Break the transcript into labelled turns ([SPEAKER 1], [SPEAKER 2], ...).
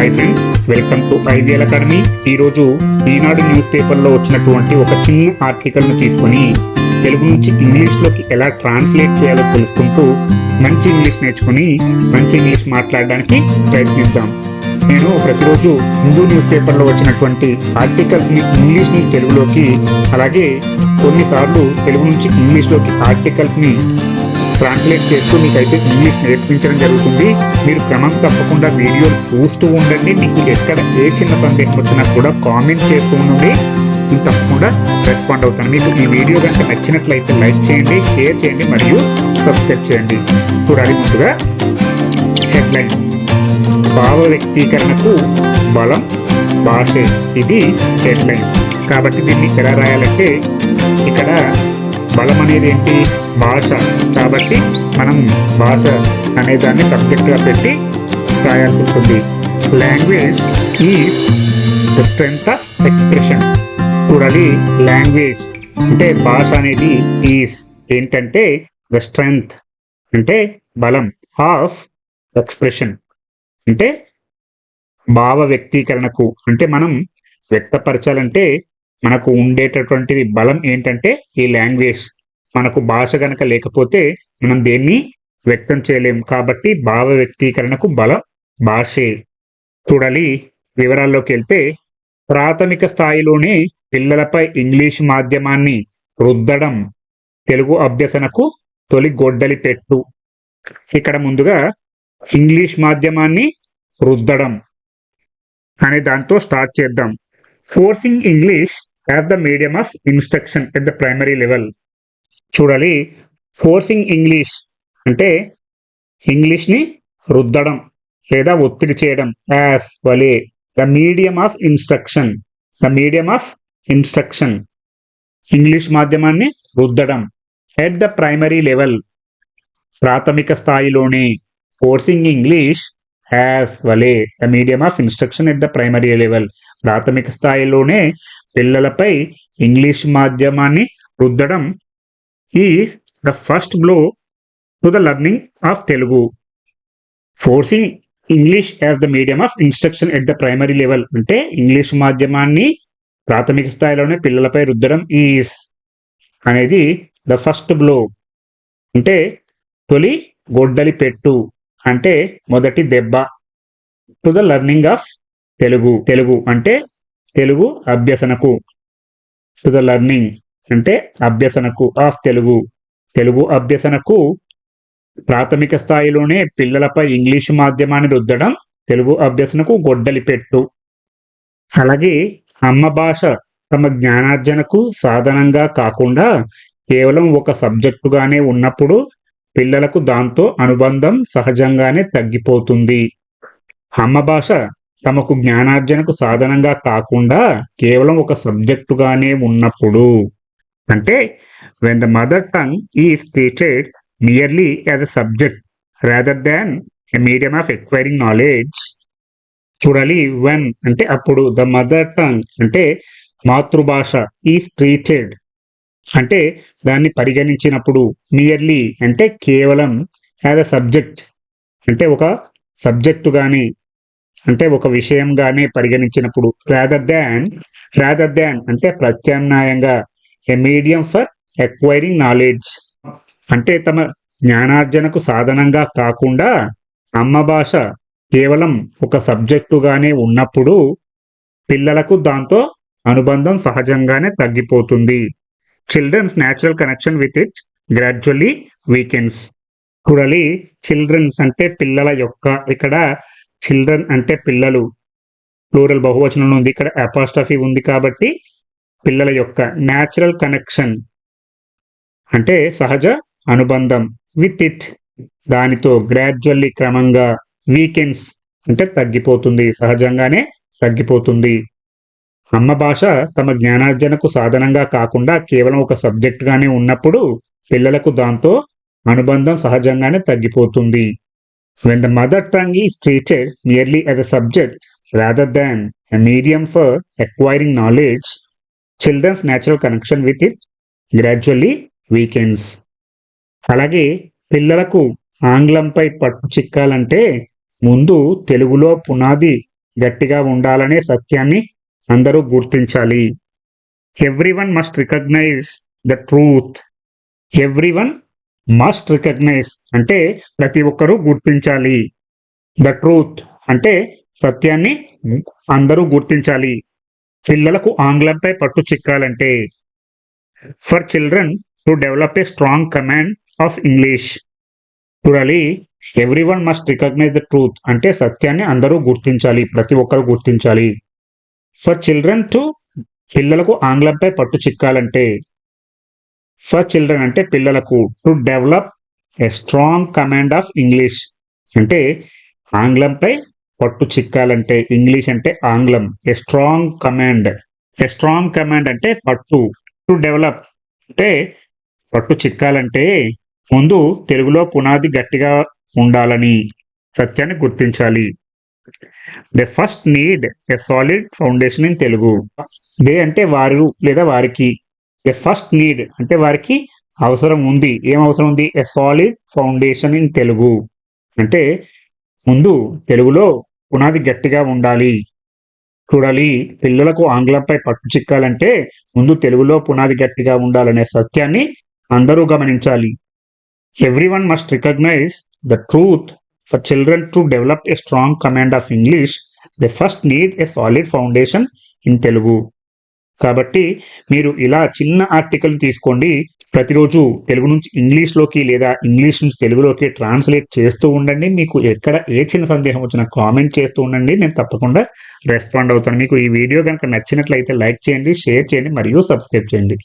[SPEAKER 1] Hi friends welcome to IVL academy ఈరోజు Eenadu news పేపర్లో వచ్చినటువంటి ఒక చిన్న ఆర్టికల్ను తీసుకొని తెలుగు నుంచి ఇంగ్లీష్లోకి ఎలా ట్రాన్స్లేట్ చేయాలో తెలుసుకుంటూ మంచి ఇంగ్లీష్ నేర్చుకుని మంచి ఇంగ్లీష్ మాట్లాడడానికి ప్రయత్నిద్దాం. నేను ప్రతిరోజు హిందూ న్యూస్ పేపర్లో వచ్చినటువంటి ఆర్టికల్స్ని ఇంగ్లీష్ నుంచి తెలుగులోకి అలాగే కొన్నిసార్లు తెలుగు నుంచి ఇంగ్లీష్లోకి ఆర్టికల్స్ని ట్రాన్స్లేట్ చేస్తూ మీకైతే ఇంగ్లీష్ నేర్పించడం జరుగుతుంది. మీరు క్రమం తప్పకుండా వీడియోలు చూస్తూ ఉండండి. మీకు ఎక్కడ ఏ చిన్న సందేహం వచ్చినా కూడా కామెంట్ చేస్తూ ఉండండి. నేను తప్పకుండా రెస్పాండ్ అవుతాను. మీకు ఈ వీడియో కనుక నచ్చినట్లయితే లైక్ చేయండి షేర్ చేయండి మరియు సబ్స్క్రైబ్ చేయండి. చూడాలి ముందుగా హెడ్లైన్ భావ వ్యక్తీకరణకు బలం భాషే. ఇది హెడ్లైన్ కాబట్టి దీన్ని ఎలా రాయాలంటే ఇక్కడ బలం అనేది ఏంటి భాష. కాబట్టి మనం భాష అనే దాన్ని సబ్జెక్ట్గా పెట్టి రాయాల్సి ఉంటుంది. Language is the strength of expression చూడాలి లాంగ్వేజ్ అంటే భాష అనేది ఈజ్ ఏంటంటే ద స్ట్రెంగ్త్ అంటే బలం ఆఫ్ ఎక్స్ప్రెషన్ అంటే భావ వ్యక్తీకరణకు. అంటే మనం వ్యక్తపరచాలంటే మనకు ఉండేటటువంటిది బలం ఏంటంటే ఈ లాంగ్వేజ్. మనకు భాష గనక లేకపోతే మనం దేన్ని వ్యక్తం చేయలేం. కాబట్టి భావ వ్యక్తీకరణకు బలం భాషే. చూడాలి వివరాల్లోకి వెళ్తే ప్రాథమిక స్థాయిలోనే పిల్లలపై ఇంగ్లీష్ మాధ్యమాన్ని రుద్దడం తెలుగు అభ్యసనకు తొలి గొడ్డలి పెట్టు. ఇక్కడ ముందుగా ఇంగ్లీష్ మాధ్యమాన్ని రుద్దడం అనే దాంతో స్టార్ట్ చేద్దాం. Forcing English as the medium of instruction at the primary level చూడాలి. ఫోర్సింగ్ ఇంగ్లీష్ అంటే ఇంగ్లీష్ని రుద్దడం లేదా ఒత్తిడి చేయడం. యాజ్ వలే. The medium of instruction the medium of instruction English మాధ్యమాన్ని రుద్దడం. ఎట్ ద ప్రైమరీ లెవెల్ ప్రాథమిక స్థాయిలోనే ఫోర్సింగ్ ఇంగ్లీష్ హ్యాస్ వలే. The medium of instruction at the primary level ప్రాథమిక స్థాయిలోనే పిల్లలపై ఇంగ్లీష్ మాధ్యమాన్ని రుద్దడం ఈ the first blow to the learning of Telugu. Forcing English as the medium of instruction at the primary level అంటే English మాధ్యమాన్ని ప్రాథమిక స్థాయిలోనే పిల్లలపై రుద్దడం ఈస్ అనేది ద ఫస్ట్ బ్లో. అంటే తొలి గొడ్డలి పెట్టు అంటే మొదటి దెబ్బ. To the learning of Telugu. Telugu అంటే తెలుగు అభ్యసనకు. టు ద లర్నింగ్ అంటే అభ్యసనకు ఆఫ్ తెలుగు. తెలుగు అభ్యసనకు ప్రాథమిక స్థాయిలోనే పిల్లలపై ఇంగ్లీషు మాధ్యమాన్ని రుద్దడం తెలుగు అభ్యసనకు గొడ్డలి పెట్టు. అలాగే అమ్మ భాష తమ జ్ఞానార్జనకు సాధనంగా కాకుండా కేవలం ఒక సబ్జెక్టుగానే ఉన్నప్పుడు పిల్లలకు దాంతో అనుబంధం సహజంగానే తగ్గిపోతుంది. అమ్మ భాష తమకు జ్ఞానార్జనకు సాధనంగా కాకుండా కేవలం ఒక సబ్జెక్టుగానే ఉన్నప్పుడు. అంటే when the mother tongue is treated merely as a subject rather than a medium of acquiring knowledge చూడాలి వెన్ అంటే అప్పుడు ద మదర్ టంగ్ అంటే మాతృభాష ఈస్ ట్రీటెడ్ అంటే దాన్ని పరిగణించినప్పుడు మియర్లీ అంటే కేవలం యాజ్ అ సబ్జెక్ట్ అంటే ఒక సబ్జెక్టు కానీ అంటే ఒక విషయంగానే పరిగణించినప్పుడు రాదర్ దాన్ రాదర్ దాన్ అంటే ప్రత్యామ్నాయంగా a medium for acquiring knowledge అంటే తమ జ్ఞానార్జనకు సాధనంగా కాకుండా అమ్మ భాష కేవలం ఒక సబ్జెక్టుగానే ఉన్నప్పుడు పిల్లలకు దాంతో అనుబంధం సహజంగానే తగ్గిపోతుంది. Children's natural connection with it gradually weakens చూడాలి చిల్డ్రన్స్ అంటే పిల్లల యొక్క ఇక్కడ చిల్డ్రన్ అంటే పిల్లలు. ప్లూరల్ బహువచనం ఉంది. ఇక్కడ అపాస్టఫీ ఉంది కాబట్టి పిల్లల యొక్క న్యాచురల్ కనెక్షన్ అంటే సహజ అనుబంధం. విత్ ఇట్ దానితో గ్రాడ్యువల్లీ క్రమంగా వీకెండ్స్ అంటే తగ్గిపోతుంది. సహజంగానే తగ్గిపోతుంది. అమ్మ భాష తమ జ్ఞానార్జనకు సాధనంగా కాకుండా కేవలం ఒక సబ్జెక్టుగానే ఉన్నప్పుడు పిల్లలకు దాంతో అనుబంధం సహజంగానే తగ్గిపోతుంది. When the mother tongue is treated merely as a subject rather than a medium for acquiring knowledge children's natural connection with it gradually weakens అలాగే పిల్లలకు ఆంగ్లంపై పట్టు చిక్కాలంటే ముందు తెలుగులో పునాది గట్టిగా ఉండాలనే సత్యాన్ని అందరూ గుర్తించాలి. Everyone must recognise the truth everyone must recognise అంటే ప్రతి ఒక్కరూ గుర్తించాలి. ద ట్రూత్ అంటే సత్యాన్ని అందరూ గుర్తించాలి. పిల్లలకు ఆంగ్లంపై పట్టు చిక్కాలంటే. For children to develop a strong command of English. చూడాలి everyone must recognise the truth అంటే సత్యాన్ని అందరూ గుర్తించాలి ప్రతి ఒక్కరు గుర్తించాలి. ఫర్ చిల్డ్రన్ టు పిల్లలకు ఆంగ్లంపై పట్టు చిక్కాలంటే. ఫర్ చిల్డ్రన్ అంటే పిల్లలకు to develop a strong command of English అంటే ఆంగ్లంపై పట్టు చిక్కాలంటే ఇంగ్లీష్ అంటే ఆంగ్లం. A strong command a strong command అంటే పట్టు. టు డెవలప్ అంటే పట్టు చిక్కాలంటే ముందు తెలుగులో పునాది గట్టిగా ఉండాలని సత్యాన్ని గుర్తించాలి. They first need a solid foundation in Telugu they అంటే వారు లేదా వారికి. ఎ ఫస్ట్ నీడ్ అంటే వారికి అవసరం ఉంది. ఏం అవసరం ఉంది? A solid foundation in Telugu అంటే ముందు తెలుగులో పునాది గట్టిగా ఉండాలి. చూడాలి పిల్లలకు ఆంగ్లంపై పట్టు చిక్కాలంటే ముందు తెలుగులో పునాది గట్టిగా ఉండాలనే సత్యాన్ని అందరూ గమనించాలి. Everyone must recognise the truth for children to develop a strong command of English the first need a solid foundation in Telugu కాబట్టి మీరు ఇలా చిన్న ఆర్టికల్ తీసుకోండి. ప్రతిరోజు తెలుగు నుంచి ఇంగ్లీష్లోకి లేదా ఇంగ్లీష్ నుంచి తెలుగులోకి ట్రాన్స్లేట్ చేస్తూ ఉండండి. మీకు ఎక్కడ ఏ చిన్న సందేహం వచ్చినా కామెంట్ చేస్తూ ఉండండి. నేను తప్పకుండా రెస్పాండ్ అవుతాను. మీకు ఈ వీడియో కనుక నచ్చినట్లయితే లైక్ చేయండి షేర్ చేయండి మరియు సబ్స్క్రైబ్ చేయండి.